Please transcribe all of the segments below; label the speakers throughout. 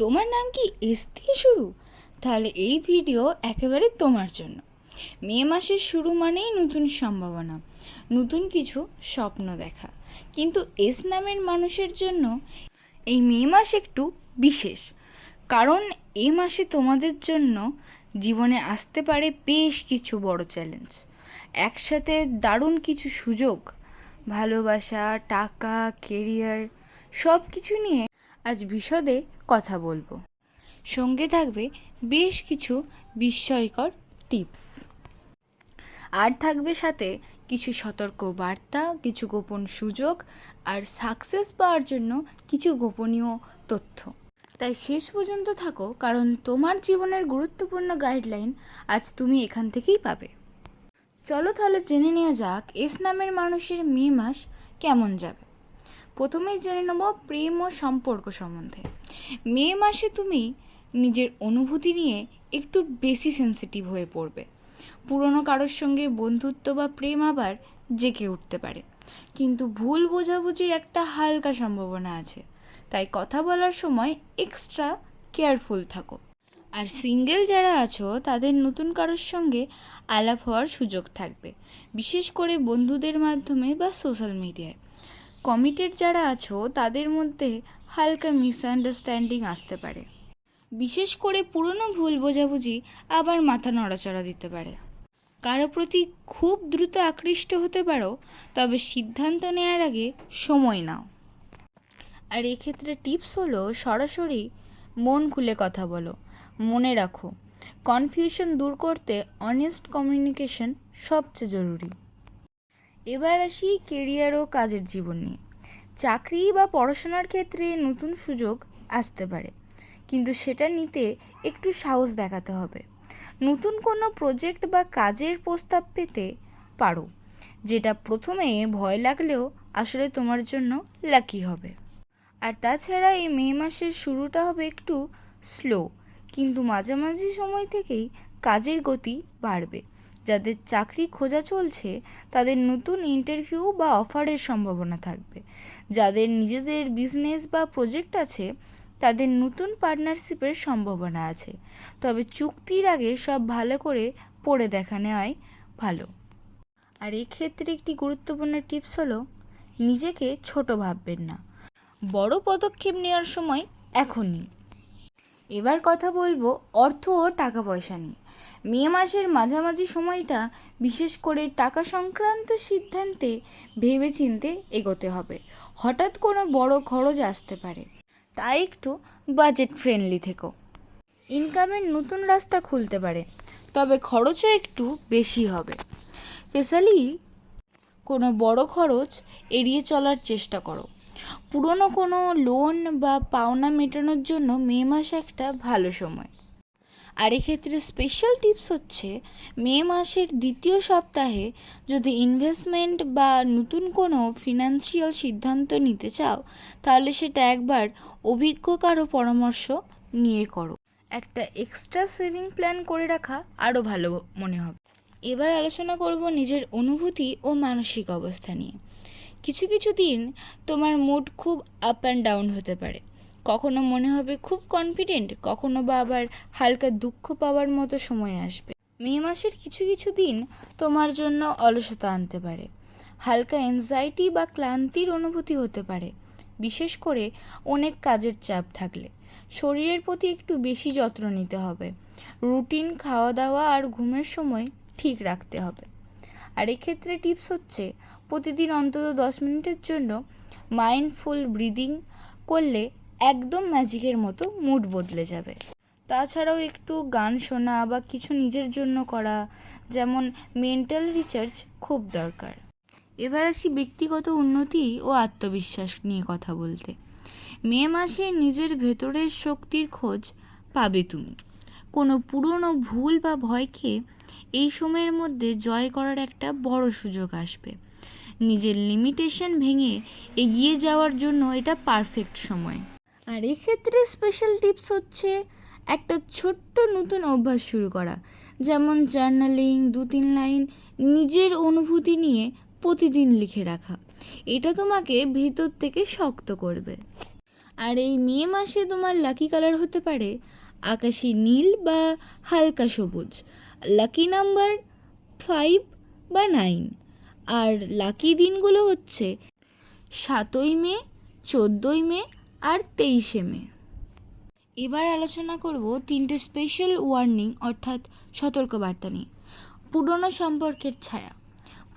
Speaker 1: তোমার নাম কি এস দিয়ে শুরু? তাহলে এই ভিডিও একেবারে তোমার জন্য। মে মাসের শুরু মানেই নতুন সম্ভাবনা, নতুন কিছু স্বপ্ন দেখা। কিন্তু এস নামের মানুষের জন্য এই মে মাস একটু বিশেষ। কারণ এ মাসে তোমাদের জন্য জীবনে আসতে পারে বেশ কিছু বড় চ্যালেঞ্জ একসাথে দারুণ কিছু সুযোগ, ভালোবাসা, টাকা কেরিয়ার সব কিছু নিয়ে আজ বিশদে কথা বলব। সঙ্গে থাকবে বেশ কিছু বিস্ময়কর টিপস। আর থাকবে সাথে কিছু সতর্ক বার্তা কিছু গোপন সুযোগ আর সাকসেস পাওয়ার জন্য কিছু গোপনীয় তথ্য। তাই শেষ পর্যন্ত থাকো, কারণ তোমার জীবনের গুরুত্বপূর্ণ গাইডলাইন আজ তুমি এখান থেকেই পাবে। চলো তাহলে জেনে নেওয়া যাক, এস নামের মানুষের মে মাস কেমন যাবে। প্রথমেই জেনে নেব প্রেম ও সম্পর্ক সম্বন্ধে। মে মাসে তুমি নিজের অনুভূতি নিয়ে একটু বেশি সেন্সিটিভ হয়ে পড়বে। পুরনো কারোর সঙ্গে বন্ধুত্ব বা প্রেম আবার জেগে উঠতে পারে। কিন্তু ভুল বোঝাবুঝির একটা হালকা সম্ভাবনা আছে। তাই কথা বলার সময় এক্সট্রা কেয়ারফুল থাকো। আর সিঙ্গেল যারা আছো, তাদের নতুন কারোর সঙ্গে আলাপ হওয়ার সুযোগ থাকবে। বিশেষ করে বন্ধুদের মাধ্যমে বা সোশ্যাল মিডিয়ায় কমিটেড যারা আছো, তাদের মধ্যে হালকা মিসআন্ডারস্ট্যান্ডিং আসতে পারে। বিশেষ করে পুরনো ভুল বোঝাবুঝি আবার মাথা নড়াচড়া দিতে পারে। কারও প্রতি খুব দ্রুত আকৃষ্ট হতে পারো, তবে সিদ্ধান্ত নেওয়ার আগে সময় নাও। আর এক্ষেত্রে টিপস হলো, সরাসরি মন খুলে কথা বলো, মনে রাখো। কনফিউশন দূর করতে অনেস্ট কমিউনিকেশন সবচেয়ে জরুরি। এবার আসি কেরিয়ার ও কাজের জীবন নিয়ে। চাকরি বা পড়াশোনার ক্ষেত্রে নতুন সুযোগ আসতে পারে, কিন্তু সেটা নিতে একটু সাহস দেখাতে হবে। নতুন কোনো প্রজেক্ট বা কাজের প্রস্তাব পেতে পারো, যেটা প্রথমে ভয় লাগলেও আসলে তোমার জন্য লাকি হবে। আর তাছাড়া এই মে মাসের শুরুটা হবে একটু স্লো কিন্তু মাঝামাঝি সময় থেকেই কাজের গতি বাড়বে। যাদের চাকরি খোঁজা চলছে, তাদের নতুন ইন্টারভিউ বা অফারের সম্ভাবনা থাকবে। যাদের নিজেদের বিজনেস বা প্রজেক্ট আছে, তাদের নতুন পার্টনারশিপের সম্ভাবনা আছে। তবে চুক্তির আগে সব ভালো করে পড়ে দেখা নেওয়াই ভালো। আর এক্ষেত্রে একটি গুরুত্বপূর্ণ টিপস হলো, নিজেকে ছোট ভাববেন না। বড় পদক্ষেপ নেওয়ার সময় এখনই। এবার কথা বলব অর্থ ও টাকা পয়সা নিয়ে। মে মাসের মাঝামাঝি সময়টা বিশেষ করে টাকা সংক্রান্ত সিদ্ধান্তে ভেবেচিন্তে এগোতে হবে। হঠাৎ কোনো বড় খরচ আসতে পারে। তাই একটু বাজেট ফ্রেন্ডলি থেকো। ইনকামের নতুন রাস্তা খুলতে পারে, তবে খরচও একটু বেশি হবে। স্পেশালি কোনো বড় খরচ এড়িয়ে চলার চেষ্টা করো। পুরনো কোনো লোন বা পাওনা মেটানোর জন্য মে মাস একটা ভালো সময়। আর এক্ষেত্রে স্পেশাল টিপস হচ্ছে, মে মাসের দ্বিতীয় সপ্তাহে যদি ইনভেস্টমেন্ট বা নতুন কোনো ফিনান্সিয়াল সিদ্ধান্ত নিতে চাও, তাহলে সেটা একবার অভিজ্ঞ কারও পরামর্শ নিয়ে করো। একটা এক্সট্রা সেভিং প্ল্যান করে রাখা আরও ভালো মনে হবে। এবার আলোচনা করব নিজের অনুভূতি ও মানসিক অবস্থা নিয়ে। কিছু কিছু দিন তোমার মুড খুব আপ অ্যান্ড ডাউন হতে পারে। কখনো মনে হবে খুব কনফিডেন্ট কখনো বা আবার হালকা দুঃখ পাওয়ার মতো সময় আসবে। মে মাসের কিছু কিছু দিন তোমার জন্য অলসতা আনতে পারে। হালকা এনজাইটি বা ক্লান্তির অনুভূতি হতে পারে। বিশেষ করে অনেক কাজের চাপ থাকলে। শরীরের প্রতি একটু বেশি যত্ন নিতে হবে। রুটিন খাওয়া দাওয়া আর ঘুমের সময় ঠিক রাখতে হবে। আর এক্ষেত্রে টিপস হচ্ছে প্রতিদিন অন্তত দশ মিনিটের জন্য মাইন্ডফুল ব্রিদিং করলে একদম ম্যাজিকের মতো মুড বদলে যাবে। তাছাড়াও একটু গান শোনা বা কিছু নিজের জন্য করা, যেমন মেন্টাল রিচার্জ খুব দরকার। এবার আসি ব্যক্তিগত উন্নতি ও আত্মবিশ্বাস নিয়ে কথা বলতে। মে মাসে নিজের ভেতরের শক্তির খোঁজ পাবে তুমি। কোনো পুরনো ভুল বা ভয়কে এই সময়ের মধ্যে জয় করার একটা বড় সুযোগ আসবে। নিজের লিমিটেশন ভেঙে এগিয়ে যাওয়ার জন্য এটা পারফেক্ট সময়। আর এক্ষেত্রে স্পেশাল টিপস হচ্ছে একটা ছোট্ট নতুন অভ্যাস শুরু করা। যেমন জার্নালিং দু তিন লাইন নিজের অনুভূতি নিয়ে প্রতিদিন লিখে রাখা। এটা তোমাকে ভেতর থেকে শক্ত করবে। আর এই মে মাসে তোমার লাকি কালার হতে পারে আকাশি নীল বা হালকা সবুজ। লাকি নাম্বার ফাইভ বা নাইন আর লাকি দিনগুলো হচ্ছে সাতই মে, চোদ্দোই মে আর তেইশে মে। এবার আলোচনা করব তিনটে স্পেশাল ওয়ার্নিং অর্থাৎ সতর্কবার্তা নিয়ে। পুরনো সম্পর্কের ছায়া।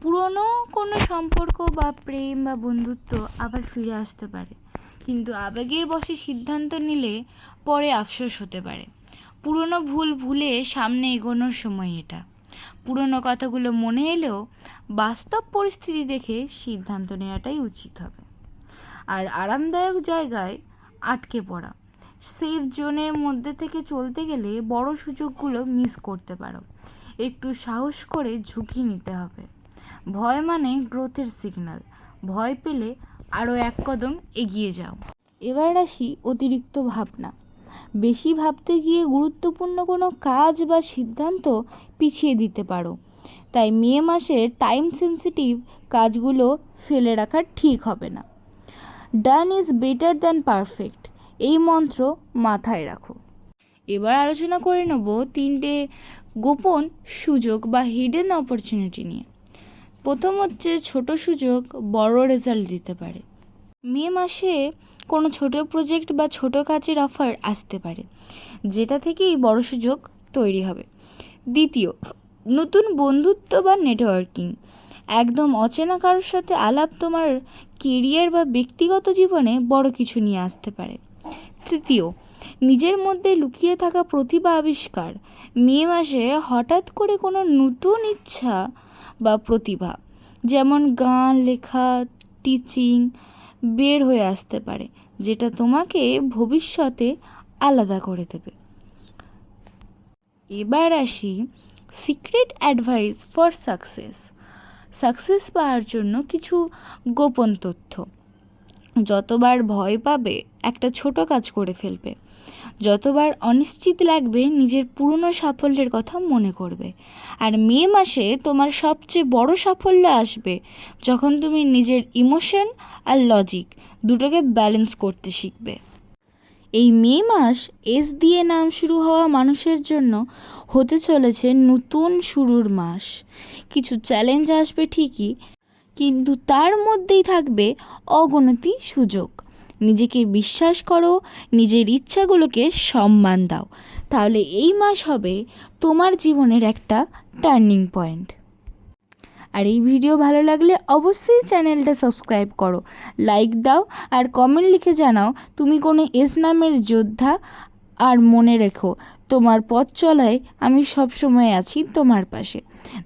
Speaker 1: পুরনো কোনো সম্পর্ক বা প্রেম বা বন্ধুত্ব আবার ফিরে আসতে পারে। কিন্তু আবেগের বশে সিদ্ধান্ত নিলে পরে আফসোস হতে পারে। পুরনো ভুল ভুলে সামনে এগোনোর সময় এটা। পুরনো কথাগুলো মনে এলেও বাস্তব পরিস্থিতি দেখে সিদ্ধান্ত নেওয়াটাই উচিত হবে। আর আরামদায়ক জায়গায় আটকে পড়া সেফ জোনের মধ্যে থেকে চলতে গেলে বড় সুযোগগুলো মিস করতে পারো। একটু সাহস করে ঝুঁকি নিতে হবে। ভয় মানে গ্রোথের সিগন্যাল ভয় পেলে আরও এক কদম এগিয়ে যাও। এবার আসি অতিরিক্ত ভাবনা। বেশি ভাবতে গিয়ে গুরুত্বপূর্ণ কোনো কাজ বা সিদ্ধান্ত পিছিয়ে দিতে পারো। তাই মে মাসে টাইম সেন্সিটিভ কাজগুলো ফেলে রাখা ঠিক হবে না। Done is better than perfect এই মন্ত্র মাথায় রাখো। এবার আলোচনা করে নেব তিনটে গোপন সুযোগ বা হিডেন অপরচুনিটি নিয়ে। প্রথম হচ্ছে ছোট সুযোগ, বড় রেজাল্ট দিতে পারে। মে মাসে কোনো ছোট প্রজেক্ট বা ছোট কাজের অফার আসতে পারে, যেটা থেকেই বড় সুযোগ তৈরি হবে। দ্বিতীয়, নতুন বন্ধুত্ব বা নেটওয়ার্কিং একদম অচেনা কারোর সাথে আলাপ তোমার কেরিয়ার বা ব্যক্তিগত জীবনে বড় কিছু নিয়ে আসতে পারে। তৃতীয়, নিজের মধ্যে লুকিয়ে থাকা প্রতিভা আবিষ্কার। মে মাসে হঠাৎ করে কোনো নতুন ইচ্ছা বা প্রতিভা, যেমন গান, লেখা টিচিং বের হয়ে আসতে পারে, যেটা তোমাকে ভবিষ্যতে আলাদা করে দেবে। এবার আসি secret advice for success success পাওয়ার জন্য কিছু গোপন তথ্য। যতবার ভয় পাবে, একটা ছোট কাজ করে ফেলবে। যতবার অনিশ্চিত লাগবে, নিজের পুরনো সাফল্যের কথা মনে করবে। আর মে মাসে তোমার সবচেয়ে বড় সাফল্য আসবে যখন তুমি নিজের ইমোশন আর লজিক দুটোকে ব্যালেন্স করতে শিখবে। এই মে মাস এস দিয়ে নাম শুরু হওয়া মানুষের জন্য হতে চলেছে নতুন শুরুর মাস। কিছু চ্যালেঞ্জ আসবে ঠিকই কিন্তু তার মধ্যেই থাকবে অগণতি সুযোগ। নিজেকে বিশ্বাস করো, নিজের ইচ্ছাগুলোকে সম্মান দাও। তাহলে এই মাস হবে তোমার জীবনের একটা টার্নিং পয়েন্ট। আর এই ভিডিও ভালো লাগলে অবশ্যই চ্যানেলটা সাবস্ক্রাইব করো, লাইক দাও আর কমেন্ট লিখে জানাও তুমি কোনো এস নামের যোদ্ধা আর মনে রেখো। তোমার পথ চলায় আমি সবসময় আছি তোমার পাশে।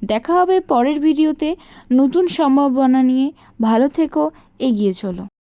Speaker 1: দেখা হবে পরের ভিডিওতে। নতুন সম্ভাবনা নিয়ে ভালো থেকো, এগিয়ে চলো।